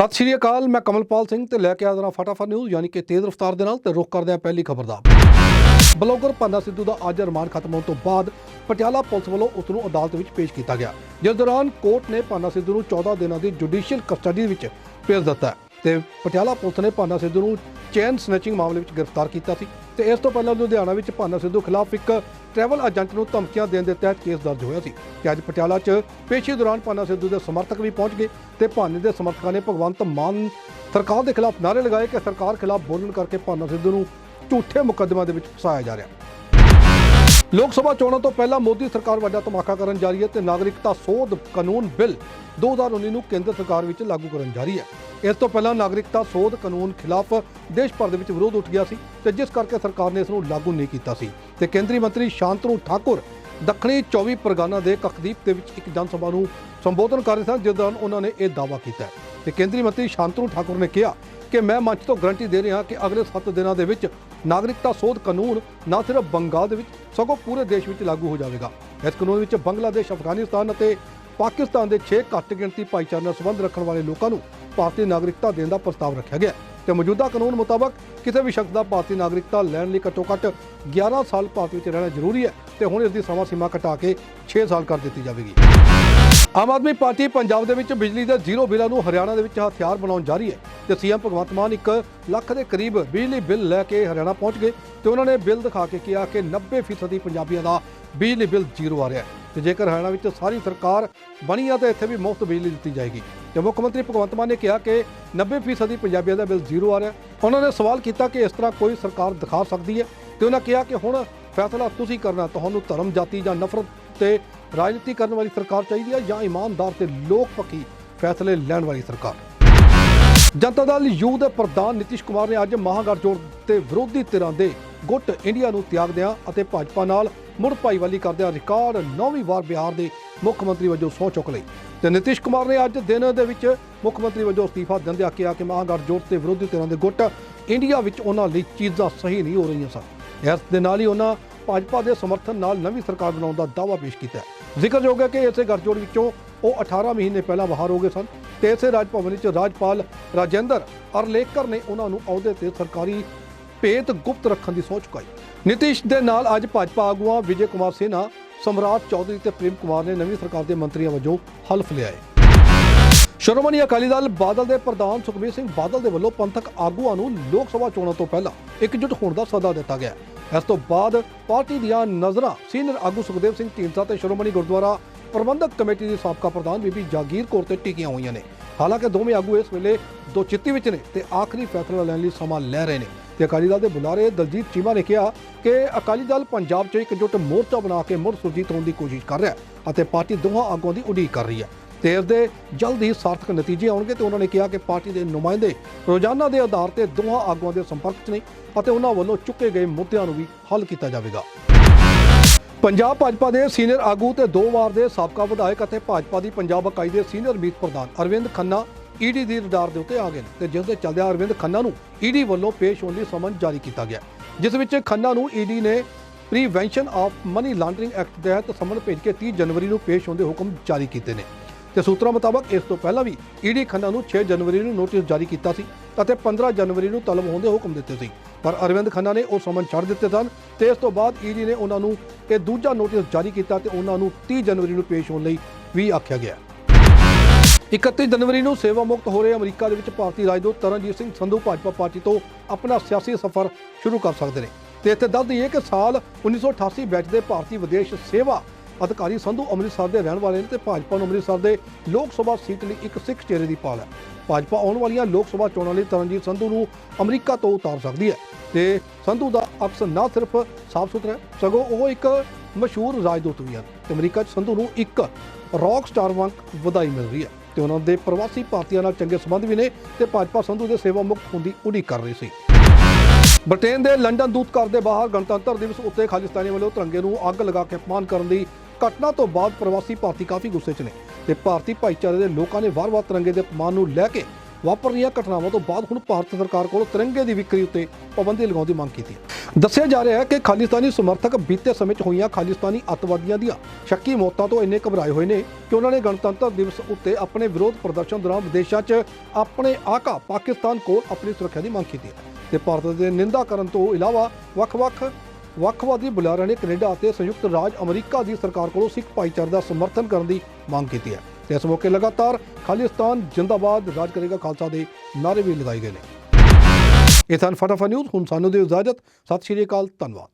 ਸਤਿ ਸ਼੍ਰੀ ਅਕਾਲ, ਮੈਂ ਕਮਲਪਾਲ ਸਿੰਘ ਤੇ ਲੈ ਕੇ ਆ ਜਰਾ ਫਟਾਫਟ ਨਿਊਜ਼ ਯਾਨੀ ਕਿ ਤੇਜ਼ ਰਫ਼ਤਾਰ ਦੇ ਨਾਲ ਤੇ ਰੁਕ ਕਰਦੇ ਹਾਂ ਪਹਿਲੀ ਖਬਰ ਦਾ। ਬਲੌਗਰ ਪੰਨਾ ਸਿੱਧੂ ਦਾ ਅੱਜ ਰਿਮਾਂਡ ਖਤਮ ਹੋਣ ਤੋਂ ਬਾਅਦ ਪਟਿਆਲਾ ਪੁਲਿਸ ਵੱਲੋਂ ਉਸ ਨੂੰ ਅਦਾਲਤ ਵਿੱਚ ਪੇਸ਼ ਕੀਤਾ ਗਿਆ, ਜਿਸ ਦੌਰਾਨ ਕੋਰਟ ਨੇ ਪੰਨਾ ਸਿੱਧੂ ਨੂੰ 14 ਦਿਨਾਂ ਦੀ ਜੁਡੀਸ਼ੀਅਲ ਕਸਟਡੀ ਵਿੱਚ ਭੇਜ ਦਿੱਤਾ ਹੈ ਤੇ ਪਟਿਆਲਾ ਪੁਲਿਸ ਨੇ ਭਾਨਾ ਸਿੱਧੂ ਨੂੰ ਚੈਨ ਸਨੈਚਿੰਗ ਮਾਮਲੇ ਵਿੱਚ ਗ੍ਰਿਫਤਾਰ ਕੀਤਾ ਸੀ ਤੇ ਇਸ ਤੋਂ ਪਹਿਲਾਂ ਲੁਧਿਆਣਾ ਵਿੱਚ ਭਾਨਾ ਸਿੱਧੂ ਖਿਲਾਫ ਇੱਕ ਟਰੈਵਲ ਏਜੰਟ ਨੂੰ ਧਮਕੀਆਂ ਦੇਣ ਦੇ ਤਹਿਤ ਕੇਸ ਦਰਜ ਹੋਇਆ ਸੀ ਤੇ ਅੱਜ ਪਟਿਆਲਾ 'ਚ ਪੇਸ਼ੀ ਦੌਰਾਨ ਪੰਨਾ ਸਿੱਧੂ ਦੇ ਸਮਰਥਕ ਵੀ ਪਹੁੰਚ ਗਏ ਤੇ ਭਾਨੇ ਦੇ ਸਮਰਥਕਾਂ ਨੇ ਭਗਵੰਤ ਮਾਨ ਸਰਕਾਰ ਦੇ ਖਿਲਾਫ ਨਾਅਰੇ ਲਗਾਏ ਕਿ ਸਰਕਾਰ ਖਿਲਾਫ ਬੋਲਣ ਕਰਕੇ ਭਾਨਾ ਸਿੱਧੂ ਨੂੰ ਝੂਠੇ ਮੁਕੱਦਮਾ ਦੇ ਵਿੱਚ ਫਸਾਇਆ ਜਾ ਰਿਹਾ। ਲੋਕ ਸਭਾ ਚੋਣਾਂ ਤੋਂ ਪਹਿਲਾਂ ਮੋਦੀ ਸਰਕਾਰ ਵੱਡਾ ਧਮਾਕਾ ਕਰਨ ਜਾ ਰਹੀ ਹੈ ਤੇ ਨਾਗਰਿਕਤਾ ਸੋਧ ਕਾਨੂੰਨ ਬਿੱਲ 2019 ਨੂੰ ਕੇਂਦਰ ਸਰਕਾਰ ਵਿੱਚ ਲਾਗੂ ਕਰਨ ਜਾ ਰਹੀ ਹੈ। ਇਸ ਤੋਂ ਪਹਿਲਾਂ ਨਾਗਰਿਕਤਾ ਸੋਧ ਕਾਨੂੰਨ ਖਿਲਾਫ ਦੇਸ਼ ਭਰ ਦੇ ਵਿੱਚ ਵਿਰੋਧ ਉੱਠ ਗਿਆ ਸੀ ਤੇ ਜਿਸ ਕਰਕੇ ਸਰਕਾਰ ਨੇ ਇਸ ਨੂੰ ਲਾਗੂ ਨਹੀਂ ਕੀਤਾ ਸੀ। ਤੇ ਕੇਂਦਰੀ ਮੰਤਰੀ ਸ਼ਾਂਤਨੂ ਠਾਕੁਰ ਦੱਖਣੀ 24 ਪ੍ਰਗਾਨਾ ਦੇ ਕਖਦੀਪ ਦੇ ਵਿੱਚ ਇੱਕ ਜਨ ਸਭਾ ਨੂੰ ਸੰਬੋਧਨ ਕਰ ਰਹੇ ਸਨ, ਜਿਸ ਦੌਰਾਨ ਉਹਨਾਂ ਨੇ ਇਹ ਦਾਅਵਾ ਕੀਤਾ ਹੈ। ਤੇ ਕੇਂਦਰੀ ਮੰਤਰੀ ਸ਼ਾਂਤਨੂ ਠਾਕੁਰ ਨੇ ਕਿਹਾ ਕਿ ਮੈਂ ਮੰਚ ਤੋਂ ਗਰੰਟੀ ਦੇ ਰਿਹਾ ਕਿ ਅਗਲੇ 7 ਦਿਨਾਂ ਦੇ ਵਿੱਚ ਨਾਗਰਿਕਤਾ ਸੋਧ ਕਾਨੂੰਨ ਨਾ ਸਿਰਫ ਬੰਗਾਲ ਦੇ ਵਿੱਚ, ਸਗੋਂ ਪੂਰੇ ਦੇਸ਼ ਵਿੱਚ ਲਾਗੂ ਹੋ ਜਾਵੇਗਾ। ਇਸ ਕਾਨੂੰਨ ਵਿੱਚ ਬੰਗਲਾਦੇਸ਼, ਅਫਗਾਨਿਸਤਾਨ ਅਤੇ ਪਾਕਿਸਤਾਨ ਦੇ 6 ਘੱਟ ਗਿਣਤੀ ਭਾਈਚਾਰੇ ਨਾਲ ਸੰਬੰਧ ਰੱਖਣ ਵਾਲੇ ਲੋਕਾਂ ਨੂੰ ਭਾਰਤੀ ਨਾਗਰਿਕਤਾ ਦੇਣ ਦਾ ਪ੍ਰਸਤਾਵ ਰੱਖਿਆ ਗਿਆ ਹੈ ਤੇ ਮੌਜੂਦਾ ਕਾਨੂੰਨ ਮੁਤਾਬਕ ਕਿਸੇ ਵੀ ਸ਼ਖਸ ਦਾ ਭਾਰਤੀ ਨਾਗਰਿਕਤਾ ਲੈਣ ਲਈ ਘੱਟੋ ਘੱਟ 11 ਸਾਲ ਭਾਰਤ ਵਿੱਚ ਰਹਿਣਾ ਜ਼ਰੂਰੀ ਹੈ ਤੇ ਹੁਣ ਇਸ ਦੀ ਸਮਾਂ ਸੀਮਾ ਘਟਾ ਕੇ 6 ਸਾਲ ਕਰ ਦਿੱਤੀ ਜਾਵੇਗੀ। ਆਮ ਆਦਮੀ ਪਾਰਟੀ ਪੰਜਾਬ ਦੇ ਵਿੱਚ ਬਿਜਲੀ ਦੇ ਜ਼ੀਰੋ ਬਿੱਲਾਂ ਨੂੰ ਹਰਿਆਣਾ ਦੇ ਵਿੱਚ ਹਥਿਆਰ ਬਣਾਉਣ ਜਾ ਰਹੀ ਹੈ ਤੇ ਸੀਐਮ ਭਗਵੰਤ ਮਾਨ 1 ਲੱਖ ਦੇ ਕਰੀਬ ਬਿਜਲੀ ਬਿੱਲ ਲੈ ਕੇ ਹਰਿਆਣਾ ਪਹੁੰਚ ਗਏ ਤੇ ਉਹਨਾਂ ਨੇ ਬਿੱਲ ਦਿਖਾ ਕੇ ਕਿਹਾ ਕਿ 90% ਪੰਜਾਬੀਆਂ ਦਾ ਬਿਜਲੀ ਬਿੱਲ ਜ਼ੀਰੋ ਆ ਰਿਹਾ ਹੈ ਤੇ ਜੇਕਰ ਹਰਿਆਣਾ ਵਿੱਚ ਸਾਰੀ ਸਰਕਾਰ ਬਣੀ ਆ ਤਾਂ ਇੱਥੇ ਵੀ ਮੁਫਤ ਬਿਜਲੀ ਦਿੱਤੀ ਜਾਏਗੀ। ਤੇ ਮੁੱਖ ਮੰਤਰੀ ਭਗਵੰਤ ਮਾਨ ਨੇ ਕਿਹਾ ਕਿ 90% ਪੰਜਾਬੀਆਂ ਦਾ ਬਿੱਲ ਜ਼ੀਰੋ ਆ ਰਿਹਾ ਉਹਨਾਂ ਨੇ ਸਵਾਲ ਕੀਤਾ ਕਿ ਇਸ ਤਰ੍ਹਾਂ ਕੋਈ ਸਰਕਾਰ ਦਿਖਾ ਸਕਦੀ ਹੈ ਤੇ ਉਹਨਾਂ ਕਿਹਾ ਕਿ ਹੁਣ ਫੈਸਲਾ ਤੁਸੀਂ ਕਰਨਾ, ਤੁਹਾਨੂੰ ਧਰਮ ਜਾਤੀ ਜਾਂ ਨਫ਼ਰਤ ਤੇ ਰਾਜਨੀਤੀ ਕਰਨ ਵਾਲੀ ਸਰਕਾਰ ਚਾਹੀਦੀ ਹੈ ਜਾਂ ਇਮਾਨਦਾਰ ਤੇ ਲੋਕ ਪੱਖੀ ਫੈਸਲੇ ਲੈਣ ਵਾਲੀ ਸਰਕਾਰ? ਜਨਤਾ ਦਲ ਯੂ ਦੇ ਪ੍ਰਧਾਨ ਨਿਤਿਸ਼ ਕੁਮਾਰ ਨੇ ਅੱਜ ਮਹਾਗਠਜੋੜ ਤੇ ਵਿਰੋਧੀ ਧਿਰਾਂ ਦੇ ਗੁੱਟ ਇੰਡੀਆ ਨੂੰ ਤਿਆਗਦਿਆਂ ਅਤੇ ਭਾਜਪਾ ਨਾਲ ਮੁੜ ਭਾਈਵਾਲੀ ਕਰਦਿਆਂ ਰਿਕਾਰਡ ਨੌਵੀਂ ਵਾਰ ਬਿਹਾਰ ਦੇ ਮੁੱਖ ਮੰਤਰੀ ਵਜੋਂ ਸਹੁੰ ਚੁੱਕ ਲਈ। ਤੇ ਨਿਤਿਸ਼ ਕੁਮਾਰ ਨੇ ਅੱਜ ਦਿਨ ਦੇ ਵਿੱਚ ਮੁੱਖ ਮੰਤਰੀ ਵਜੋਂ ਅਸਤੀਫਾ ਦਿੰਦਿਆਂ ਕਿਹਾ ਕਿ ਮਹਾਗਠਜੋੜ ਤੇ ਵਿਰੋਧੀ ਧਿਰਾਂ ਦੇ ਗੁੱਟ ਇੰਡੀਆ ਵਿੱਚ ਉਹਨਾਂ ਲਈ ਚੀਜ਼ਾਂ ਸਹੀ ਨਹੀਂ ਹੋ ਰਹੀਆਂ ਸਨ। ਇਸ ਦੇ ਨਾਲ ਹੀ ਉਹਨਾਂ ਭਾਜਪਾ ਦੇ ਸਮਰਥਨ ਨਾਲ ਨਵੀਂ ਸਰਕਾਰ ਬਣਾਉਣ ਦਾ ਦਾਅਵਾ ਪੇਸ਼ ਕੀਤਾ ਜ਼ਿਕਰਯੋਗ ਹੈ ਕਿ ਇਸੇ ਗੱਠਜੋੜ ਵਿੱਚੋਂ ਉਹ 18 ਮਹੀਨੇ ਪਹਿਲਾਂ ਬਾਹਰ ਹੋ ਗਏ ਸਨ ਤੇ ਇਸੇ ਰਾਜ ਭਵਨ ਵਿੱਚ ਰਾਜਪਾਲ ਰਾਜੇਂਦਰ ਅਰਲੇਕਰ ਨੇ ਉਹਨਾਂ ਨੂੰ ਅਹੁਦੇ ਤੇ ਸਰਕਾਰੀ ਭੇਤ ਗੁਪਤ ਰੱਖਣ ਦੀ ਸੋਚ ਚੁਕਾਈ। ਨਿਤਿਸ਼ ਦੇ ਨਾਲ ਅੱਜ ਭਾਜਪਾ ਆਗੂਆਂ ਵਿਜੇ ਕੁਮਾਰ ਸਿਨਹਾ ਸਮਰਾਟ ਚੌਧਰੀ ਤੇ ਪ੍ਰੇਮ ਕੁਮਾਰ ਨੇ ਨਵੀਂ ਸਰਕਾਰ ਦੇ ਮੰਤਰੀਆਂ ਵਜੋਂ ਹਲਫ ਲਿਆ ਹੈ। ਸ਼੍ਰੋਮਣੀ ਅਕਾਲੀ ਦਲ ਬਾਦਲ ਦੇ ਪ੍ਰਧਾਨ ਸੁਖਬੀਰ ਸਿੰਘ ਬਾਦਲ ਦੇ ਵੱਲੋਂ ਪੰਥਕ ਆਗੂਆਂ ਨੂੰ ਲੋਕ ਸਭਾ ਚੋਣਾਂ ਤੋਂ ਪਹਿਲਾਂ ਇਕਜੁੱਟ ਹੋਣ ਦਾ ਸੱਦਾ ਦਿੱਤਾ ਗਿਆ ਇਸ ਤੋਂ ਬਾਅਦ ਪਾਰਟੀ ਦੀਆਂ ਨਜ਼ਰਾਂ ਸੀਨੀਅਰ ਆਗੂ ਸੁਖਦੇਵ ਸਿੰਘ ਢੀਂਡਸਾ ਤੇ ਸ਼੍ਰੋਮਣੀ ਗੁਰਦੁਆਰਾ ਪ੍ਰਬੰਧਕ ਕਮੇਟੀ ਦੀ ਸਾਬਕਾ ਪ੍ਰਧਾਨ ਬੀਬੀ ਜਾਗੀਰ ਕੌਰ ਤੇ ਟਿਕੀਆਂ ਹੋਈਆਂ ਨੇ। ਹਾਲਾਂਕਿ ਦੋਵੇਂ ਆਗੂ ਇਸ ਵੇਲੇ ਦੋ ਚਿੱਤੀ ਵਿੱਚ ਨੇ ਤੇ ਆਖਰੀ ਫੈਸਲਾ ਲੈਣ ਲਈ ਸਮਾਂ ਲੈ ਰਹੇ ਨੇ। ਤੇ ਅਕਾਲੀ ਦਲ ਦੇ ਬੁਲਾਰੇ ਦਲਜੀਤ ਚੀਮਾ ਨੇ ਕਿਹਾ ਕਿ ਅਕਾਲੀ ਦਲ ਪੰਜਾਬ 'ਚ ਇਕਜੁੱਟ ਮੋਰਚਾ ਬਣਾ ਕੇ ਮੁੜ ਸੁਰਜੀਤ ਹੋਣ ਦੀ ਕੋਸ਼ਿਸ਼ ਕਰ ਰਿਹਾ ਅਤੇ ਪਾਰਟੀ ਦੋਹਾਂ ਆਗੂਆਂ ਦੀ ਉਡੀਕ ਕਰ ਰਹੀ ਹੈ। ਤੇ ਇਸ ਦੇ ਜਲਦ ਹੀ ਸਾਰਥਕ ਨਤੀਜੇ ਆਉਣਗੇ ਤੇ ਉਹਨਾਂ ਨੇ ਕਿਹਾ ਕਿ ਪਾਰਟੀ ਦੇ ਨੁਮਾਇੰਦੇ ਰੋਜ਼ਾਨਾ ਦੇ ਆਧਾਰ ਤੇ ਦੋਹਾਂ ਆਗੂਆਂ ਦੇ ਸੰਪਰਕ 'ਚ ਨੇ ਅਤੇ ਉਹਨਾਂ ਵੱਲੋਂ ਚੁੱਕੇ ਗਏ ਮੁੱਦਿਆਂ ਨੂੰ ਵੀ ਹੱਲ ਕੀਤਾ ਜਾਵੇਗਾ। ਪੰਜਾਬ ਭਾਜਪਾ ਦੇ ਸੀਨੀਅਰ ਆਗੂ ਤੇ ਦੋ ਵਾਰ ਦੇ ਸਾਬਕਾ ਵਿਧਾਇਕ ਅਤੇ ਭਾਜਪਾ ਦੀ ਪੰਜਾਬ ਇਕਾਈ ਦੇ ਸੀਨੀਅਰ ਮੀਤ ਪ੍ਰਧਾਨ ਅਰਵਿੰਦ ਖੰਨਾ ਈਡੀ ਦੀ ਰਡਾਰ ਦੇ ਉੱਤੇ ਆ ਗਏ ਨੇ ਤੇ ਜਿਸ ਦੇ ਚੱਲਦਿਆਂ ਅਰਵਿੰਦ ਖੰਨਾ ਨੂੰ ਈਡੀ ਵੱਲੋਂ ਪੇਸ਼ ਹੋਣ ਲਈ ਸਮਨ ਜਾਰੀ ਕੀਤਾ ਗਿਆ। ਜਿਸ ਵਿੱਚ ਖੰਨਾ ਨੂੰ ਈਡੀ ਨੇ prevention of money laundering act ਤਹਿਤ ਸਮਨ ਭੇਜ ਕੇ 30 ਜਨਵਰੀ ਨੂੰ ਪੇਸ਼ ਹੋਣ ਦੇ ਹੁਕਮ ਜਾਰੀ ਕੀਤੇ ਨੇ। ਤੇ ਸੂਤਰਾਂ ਮੁਤਾਬਕ ਇਸ ਤੋਂ ਪਹਿਲਾਂ ਵੀ ਈਡੀ ਖੰਨਾ ਨੂੰ 6 ਜਨਵਰੀ ਨੂੰ ਨੋਟਿਸ ਜਾਰੀ ਕੀਤਾ ਸੀ ਅਤੇ 15 ਜਨਵਰੀ ਨੂੰ ਤਲਬ ਹੋਣ ਦੇ ਹੁਕਮ ਦਿੱਤੇ ਸੀ। ਪਰ ਅਰਵਿੰਦ ਖੰਨਾ ਨੇ ਉਹ ਸਮਨ ਛੱਡ ਦਿੱਤੇ ਸਨ ਤੇ ਇਸ ਤੋਂ ਬਾਅਦ ਈਡੀ ਨੇ ਉਹਨਾਂ ਨੂੰ ਇਹ ਦੂਜਾ ਨੋਟਿਸ ਜਾਰੀ ਕੀਤਾ ਤੇ ਉਹਨਾਂ ਨੂੰ 30 ਜਨਵਰੀ ਨੂੰ ਪੇਸ਼ ਹੋਣ ਲਈ ਵੀ ਆਖਿਆ ਗਿਆ। 31 ਜਨਵਰੀ ਨੂੰ ਸੇਵਾ ਮੁਕਤ ਹੋ ਰਹੇ ਅਮਰੀਕਾ ਦੇ ਵਿੱਚ ਭਾਰਤੀ ਰਾਜਦੂਤ ਤਰਨਜੀਤ ਸਿੰਘ ਸੰਧੂ ਭਾਜਪਾ ਪਾਰਟੀ ਤੋਂ ਆਪਣਾ ਸਿਆਸੀ ਸਫ਼ਰ ਸ਼ੁਰੂ ਕਰ ਸਕਦੇ ਨੇ। ਤੇ ਇੱਥੇ ਦੱਸ ਦਈਏ ਕਿ ਸਾਲ 1988 ਬੈਚ ਦੇ ਭਾਰਤੀ ਵਿਦੇਸ਼ ਸੇਵਾ ਅਧਿਕਾਰੀ ਸੰਧੂ ਅੰਮ੍ਰਿਤਸਰ ਦੇ ਰਹਿਣ ਵਾਲੇ ਨੇ ਤੇ ਭਾਜਪਾ ਨੂੰ ਅੰਮ੍ਰਿਤਸਰ ਦੇ ਲੋਕ ਸਭਾ ਸੀਟ ਲਈ ਇੱਕ ਸਿੱਖ ਚਿਹਰੇ ਦੀ ਪਾਲ ਹੈ। ਭਾਜਪਾ ਆਉਣ ਵਾਲੀਆਂ ਲੋਕ ਸਭਾ ਚੋਣਾਂ ਲਈ ਤਰਨਜੀਤ ਸੰਧੂ ਨੂੰ ਅਮਰੀਕਾ ਤੋਂ ਉਤਾਰ ਸਕਦੀ ਹੈ ਤੇ ਸੰਧੂ ਦਾ ਅਕਸ ਨਾ ਸਿਰਫ ਸਾਫ਼ ਸੁਥਰਾ ਸਗੋਂ ਉਹ ਇੱਕ ਮਸ਼ਹੂਰ ਰਾਜਦੂਤ ਵੀ ਹਨ ਤੇ ਅਮਰੀਕਾ 'ਚ ਸੰਧੂ ਨੂੰ ਇੱਕ ਰੌਕ ਸਟਾਰ ਵਾਂਗ ਵਧਾਈ ਮਿਲ ਰਹੀ ਹੈ ਤੇ ਉਹਨਾਂ ਦੇ ਪ੍ਰਵਾਸੀ ਭਾਰਤੀਆਂ ਨਾਲ ਚੰਗੇ ਸੰਬੰਧ ਵੀ ਨੇ ਤੇ ਭਾਜਪਾ ਸੰਧੂ ਦੇ ਸੇਵਾ ਮੁਕਤ ਹੋਣ ਦੀ ਉਡੀਕ ਕਰ ਰਹੀ ਸੀ। ਬ੍ਰਿਟੇਨ ਦੇ ਲੰਡਨ ਦੂਤਘਰ ਦੇ ਬਾਹਰ ਗਣਤੰਤਰ ਦਿਵਸ ਉੱਤੇ ਖਾਲਿਸਤਾਨੀ ਵੱਲੋਂ ਤਿਰੰਗੇ ਨੂੰ ਅੱਗ ਲਗਾ ਕੇ ਅਪਮਾਨ ਕਰਨ ਦੀ ਘਟਨਾ ਤੋਂ ਬਾਅਦ ਪ੍ਰਵਾਸੀ ਭਾਰਤੀ ਕਾਫੀ ਗੁੱਸੇ 'ਚ ਨੇ ਤੇ ਭਾਰਤੀ ਭਾਈਚਾਰੇ ਦੇ ਲੋਕਾਂ ਨੇ ਵਾਰ-ਵਾਰ ਤਿਰੰਗੇ ਦੇ ਅਪਮਾਨ ਨੂੰ ਲੈ ਕੇ ਵਾਪਰ ਰਹੀਆਂ ਘਟਨਾਵਾਂ ਤੋਂ ਬਾਅਦ ਹੁਣ ਭਾਰਤ ਸਰਕਾਰ ਕੋਲੋਂ ਤਿਰੰਗੇ ਦੀ ਵਿਕਰੀ ਉੱਤੇ ਪਾਬੰਦੀ ਲਗਾਉਣ ਦੀ ਮੰਗ ਕੀਤੀ ਦੱਸਿਆ ਜਾ ਰਿਹਾ ਹੈ ਕਿ ਖਾਲਿਸਤਾਨੀ ਸਮਰਥਕ ਬੀਤੇ ਸਮੇਂ 'ਚ ਹੋਈਆਂ ਖਾਲਿਸਤਾਨੀ ਅੱਤਵਾਦੀਆਂ ਦੀਆਂ ਸ਼ੱਕੀ ਮੌਤਾਂ ਤੋਂ ਇੰਨੇ ਘਬਰਾਏ ਹੋਏ ਨੇ ਕਿ ਉਹਨਾਂ ਨੇ ਗਣਤੰਤਰ ਦਿਵਸ ਉੱਤੇ ਆਪਣੇ ਵਿਰੋਧ ਪ੍ਰਦਰਸ਼ਨ ਦੌਰਾਨ ਵਿਦੇਸ਼ਾਂ 'ਚ ਆਪਣੇ ਆਕਾ ਪਾਕਿਸਤਾਨ ਕੋਲ ਆਪਣੀ ਸੁਰੱਖਿਆ ਦੀ ਮੰਗ ਕੀਤੀ ਹੈ ਤੇ ਭਾਰਤ ਦੇ ਨਿੰਦਾ ਕਰਨ ਤੋਂ ਇਲਾਵਾ ਵੱਖ-ਵੱਖ ਵੱਖਵਾਦੀ ਬੁਲਾਰਿਆਂ ਨੇ ਕੈਨੇਡਾ ਅਤੇ ਸੰਯੁਕਤ ਰਾਜ ਅਮਰੀਕਾ ਦੀ ਸਰਕਾਰ ਕੋਲੋਂ ਸਿੱਖ ਭਾਈਚਾਰੇ ਦਾ ਸਮਰਥਨ ਕਰਨ ਦੀ ਮੰਗ ਕੀਤੀ ਹੈ। ਤੇ ਇਸ ਮੌਕੇ ਲਗਾਤਾਰ ਖਾਲਿਸਤਾਨ, ਜਿੰਦਾਬਾਦ, ਰਾਜ ਕਰੇਗਾ ਖਾਲਸਾ ਦੇ ਨਾਅਰੇ ਵੀ ਲਗਾਏ ਗਏ ਨੇ। ਇਹ ਤਾਂ ਫਟਾਫਟ ਨਿਊਜ਼, ਹੁਣ ਸਾਨੂੰ ਦਿਓ ਇਜਾਜ਼ਤ। ਸਤਿ ਸ਼੍ਰੀ ਅਕਾਲ, ਧੰਨਵਾਦ।